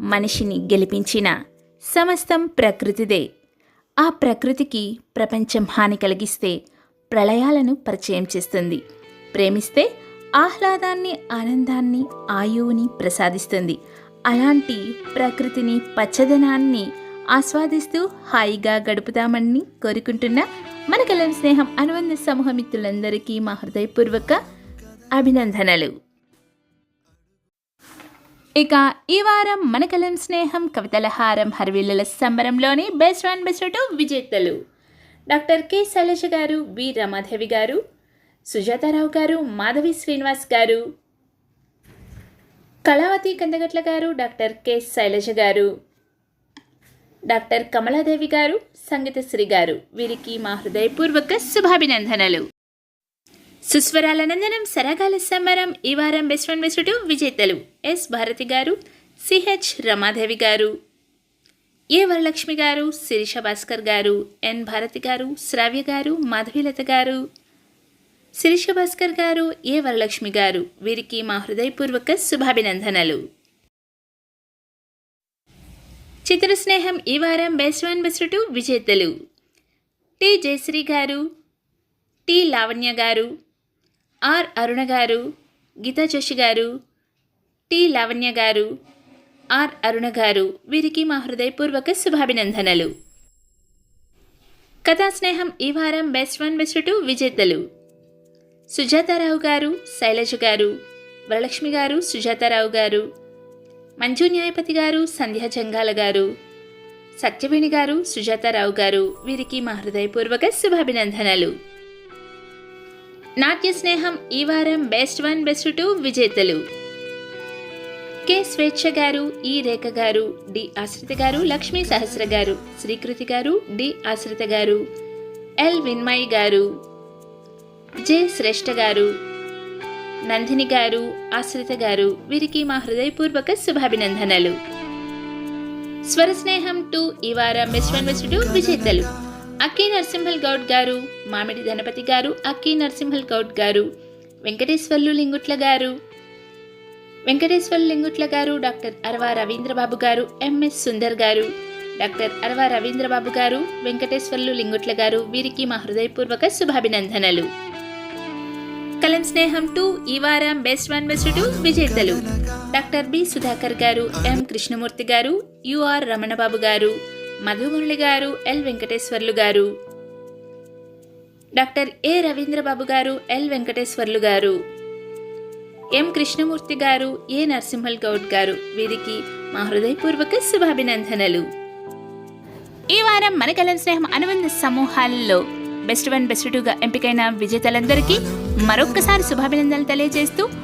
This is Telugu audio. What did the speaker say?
మనిషిని గెలిపించిన సమస్తం ప్రకృతిదే. ఆ ప్రకృతికి ప్రపంచం హాని కలిగిస్తే ప్రళయాలను పరిచయం చేస్తుంది. ప్రేమిస్తే ఆహ్లాదాన్ని ఆనందాన్ని ఆయువుని ప్రసాదిస్తుంది. అలాంటి ప్రకృతిని పచ్చదనాన్ని ఆస్వాదిస్తూ హాయిగా గడుపుతామని కోరుకుంటున్న మన కలం స్నేహం అనుబంధ సమూహ మిత్రులందరికీ మా హృదయపూర్వక అభినందనలు. ఇక ఈ వారం మన కలం స్నేహం కవితల హారం హర్విల్లుల సంబరంలోని బెస్ట్ వన్ బెస్ట్ టూ విజేతలు. Doctor K Shailaja garu V Ramadevi గారు సుజాతారావు గారు మాధవి శ్రీనివాస్ గారు. కళావతి కందగట్ల గారు డాక్టర్ కె శైలజ గారు. డాక్టర్ కమలాదేవి గారు సంగీతశ్రీ గారు. వీరికి మా హృదయపూర్వక శుభాభినందనలు. సుస్వరాల నందనం సరగాల సమరం ఈ వారం బెస్ట్ వన్ బెస్ట్ టూ విజేతలు. ఎస్ భారతి గారు సిహెచ్ రమాదేవి గారు. ఏ వరలక్ష్మి గారు శిరీష భాస్కర్ గారు. ఎన్ భారతి గారు శ్రావ్య గారు మాధవీలత గారు. శిరీష భాస్కర్ గారు ఏ వరలక్ష్మి గారు. వీరికి మా హృదయపూర్వక శుభాభినందనలు. చిత్ర స్నేహం ఈ వారం బెస్ట్ వన్ బెస్ట్ టూ విజేతలు. టి. జయశ్రీ గారు టి. లావణ్య గారు. ఆర్ అరుణ గారు గీతా జోషి గారు టి లావణ్య గారు ఆర్ అరుణ గారు వీరికి మా హృదయపూర్వక శుభాభినందనలు. కథా స్నేహం ఈ వారం బెస్ట్ వన్ బెస్ట్ టూ విజేతలు. సుజాతారావు గారు శైలజ గారు వరలక్ష్మి గారు సుజాతారావు గారు మంజు న్యాయపతి గారు సంధ్యా జంగాల గారు సత్యవేణి గారు సుజాతారావు గారు వీరికి మా హృదయపూర్వక శుభాభినందనలు. నాట్య స్నేహం ఈ వారం బెస్ట్ వన్ బెస్ట్ టూ విజేతలు. కె స్వేచ్ఛ గారు ఈ రేఖ గారు డి ఆశ్రిత గారు లక్ష్మీ సహస్ర గారు శ్రీకృతి గారు డి ఆశ్రిత గారు ఎల్ విన్మయ్ గారు జె శ్రేష్ఠ గారు నందిని గారు ఆశ్రిత గారు వీరికి మా హృదయపూర్వక శుభాభినందనలు. స్వర స్నేహం టూ ఈ వారం బెస్ట్ వన్ బెస్ట్ టూ విజేతలు. అక్కి నరసింహల్ గౌడ్ గారు మామిడి ధనపతి గారు అక్కి నరసింహల్ గౌడ్ గారు వెంకటేశ్వర్లు లింగుట్ల గారు. వెంకటేశ్వర్లు లింగుట్ల గారు డాక్టర్ అరవా రవీంద్రబాబు గారు ఎంఎస్ సుందర్ గారు. డాక్టర్ అరవా రవీంద్రబాబు గారు వెంకటేశ్వర్లు లింగుట్ల గారు వీరికి మా హృదయపూర్వక శుభాభినందనలు. కలం స్నేహం టూ ఈ వారం బెస్ట్ వన్ బెస్ట్ టూ విజేతలు. Doctor B Sudhakar garu M Krishnamurthy గారు యుఆర్ రమణబాబు గారు. మధుగుండ్లి గారు ఎల్ వెంకటేశ్వర్లు గారు. డాక్టర్ ఏ రవీంద్రబాబు గారు ఎల్ వెంకటేశ్వర్లు గారు. ఎం కృష్ణమూర్తి గారు ఏ నరసింహల్ గౌడ్ గారు. వీరికి మా హృదయపూర్వక శుభాభినందనలు. ఈ వారం మన కలం స్నేహం అనుబంధ సమూహాల్లో బెస్ట్ వన్ బెస్ట్ టూగా ఎంపికైన విజేతలందరికీ మరొక్కసారి శుభాభినందనలు తెలియజేస్తూ